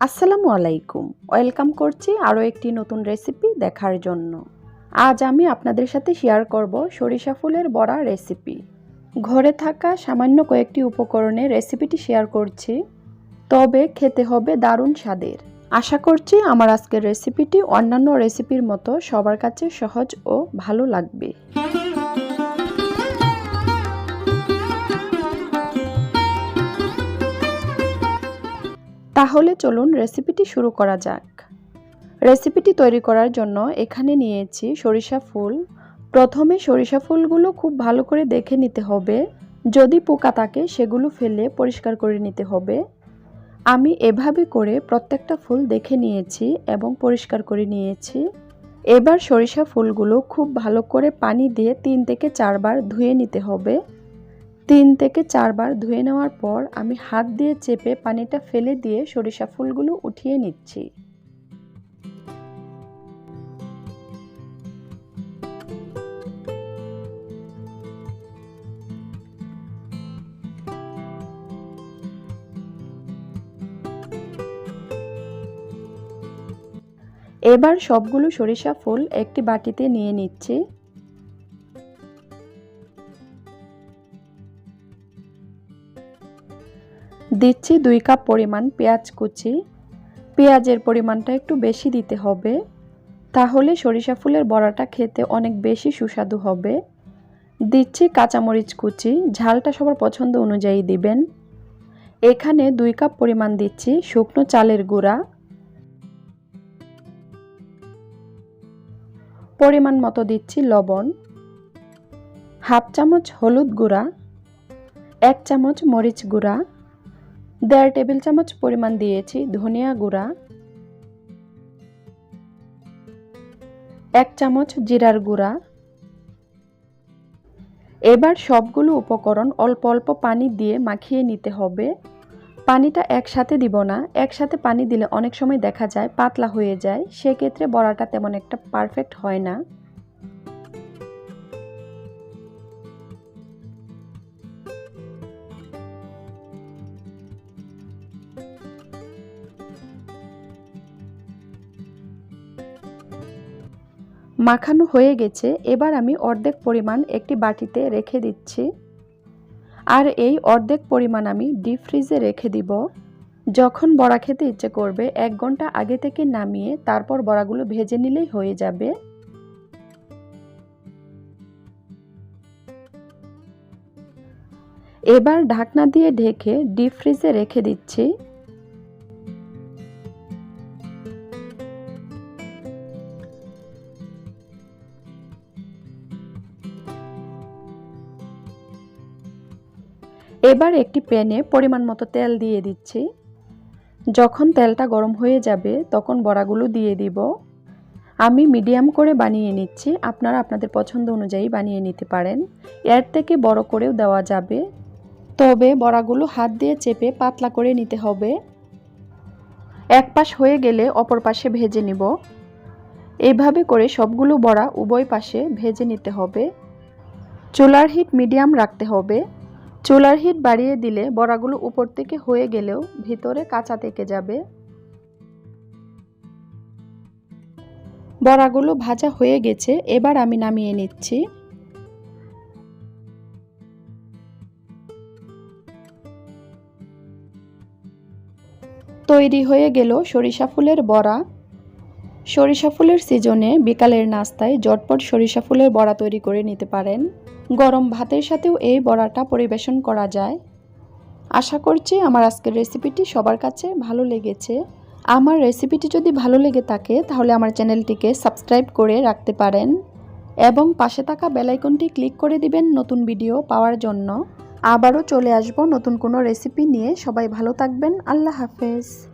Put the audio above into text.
আসসালামু আলাইকুম। ওয়েলকাম করছি আরও একটি নতুন রেসিপি দেখার জন্য। আজ আমি আপনাদের সাথে শেয়ার করব সরিষা ফুলের বড়া রেসিপি। ঘরে থাকা সামান্য কয়েকটি উপকরণে রেসিপিটি শেয়ার করছি। তবে খেতে হবে দারুণ স্বাদের। আশা করছি আমার আজকের রেসিপিটি অন্যান্য রেসিপির মতো সবার কাছে সহজ ও ভালো লাগবে। তাহলে চলুন রেসিপিটি শুরু করা যাক। রেসিপিটি তৈরি করার জন্য এখানে নিয়েছি সরিষা ফুল। প্রথমে সরিষা ফুলগুলো খুব ভালো করে দেখে নিতে হবে। যদি পোকা থাকে সেগুলো ফেলে পরিষ্কার করে নিতে হবে। আমি এভাবে করে প্রত্যেকটা ফুল দেখে নিয়েছি এবং পরিষ্কার করে নিয়েছি। এবার সরিষা ফুলগুলো খুব ভালো করে পানি দিয়ে তিন থেকে চারবার ধুয়ে নিতে হবে। তিন থেকে চারবার ধুয়ে নেওয়ার পর আমি হাত দিয়ে চেপে পানিটা ফেলে দিয়ে সরিষা ফুলগুলো উঠিয়ে নিচ্ছি। এবার সবগুলো সরিষা ফুল একটি বাটিতে নিয়ে নিচ্ছি। দিচ্ছি দুই কাপ পরিমাণ পেঁয়াজ কুচি। পেঁয়াজের পরিমাণটা একটু বেশি দিতে হবে, তাহলে সরিষা ফুলের বড়াটা খেতে অনেক বেশি সুস্বাদু হবে। দিচ্ছি কাঁচামরিচ কুচি, ঝালটা সবার পছন্দ অনুযায়ী দিবেন। এখানে দুই কাপ পরিমাণ দিচ্ছি শুকনো চালের গুঁড়া। পরিমাণ মতো দিচ্ছি লবণ। হাফ চামচ হলুদ গুঁড়া, এক চামচ মরিচ গুঁড়া। দেড় টেবিল চামচ পরিমাণ দিয়েছি ধনিয়া গুঁড়া, এক চামচ জিরার গুঁড়া। এবার সবগুলো উপকরণ অল্প অল্প পানি দিয়ে মাখিয়ে নিতে হবে। পানিটা একসাথে দিব না, একসাথে পানি দিলে অনেক সময় দেখা যায় পাতলা হয়ে যায়, সেক্ষেত্রে বড়াটা তেমন একটা পারফেক্ট হয় না। মাখানো হয়ে গেছে, এবার আমি অর্ধেক পরিমাণ একটি বাটিতে রেখে দিচ্ছি। আর এই অর্ধেক পরিমাণ আমি ডিপ ফ্রিজে রেখে দিব। যখন বড়া খেতে ইচ্ছে করবে, এক ঘণ্টা আগে থেকে নামিয়ে তারপর বড়াগুলো ভেজে নিলেই হয়ে যাবে। এবার ঢাকনা দিয়ে ঢেকে ডিপ ফ্রিজে রেখে দিচ্ছি। এবার একটি প্যানে পরিমাণ মতো তেল দিয়ে দিচ্ছি। যখন তেলটা গরম হয়ে যাবে, তখন বড়াগুলো দিয়ে দিব। আমি মিডিয়াম করে বানিয়ে নিচ্ছি, আপনারা আপনাদের পছন্দ অনুযায়ী বানিয়ে নিতে পারেন। এর থেকে বড় করেও দেওয়া যাবে। তবে বড়াগুলো হাত দিয়ে চেপে পাতলা করে নিতে হবে। এক পাশ হয়ে গেলে অপর পাশে ভেজে নিব। এইভাবে করে সবগুলো বড়া উভয় পাশে ভেজে নিতে হবে। চুলার হিট মিডিয়াম রাখতে হবে। চুলার হিট বাড়িয়ে দিলে বড়াগুলো উপর থেকে হয়ে গেলেও ভিতরে কাঁচা থেকে যাবে। বড়াগুলো ভাজা হয়ে গেছে, এবার আমি নামিয়ে নিচ্ছি। তৈরি হয়ে গেল সরিষা ফুলের বড়া। সরিষা ফুলের সিজনে বিকালের নাস্তায় জটপট সরিষা ফুলের বড়া তৈরি করে নিতে পারেন। গরম ভাতের সাথেও এই বড়াটা পরিবেশন করা যায়। আশা করছি আমার আজকের রেসিপিটি সবার কাছে ভালো লেগেছে। আমার রেসিপিটি যদি ভালো লেগে থাকে, তাহলে আমার চ্যানেলটিকে সাবস্ক্রাইব করে রাখতে পারেন এবং পাশে থাকা বেলাইকনটি ক্লিক করে দিবেন নতুন ভিডিও পাওয়ার জন্য। আবারও চলে আসব নতুন কোনো রেসিপি নিয়ে। সবাই ভালো থাকবেন। আল্লাহ হাফেজ।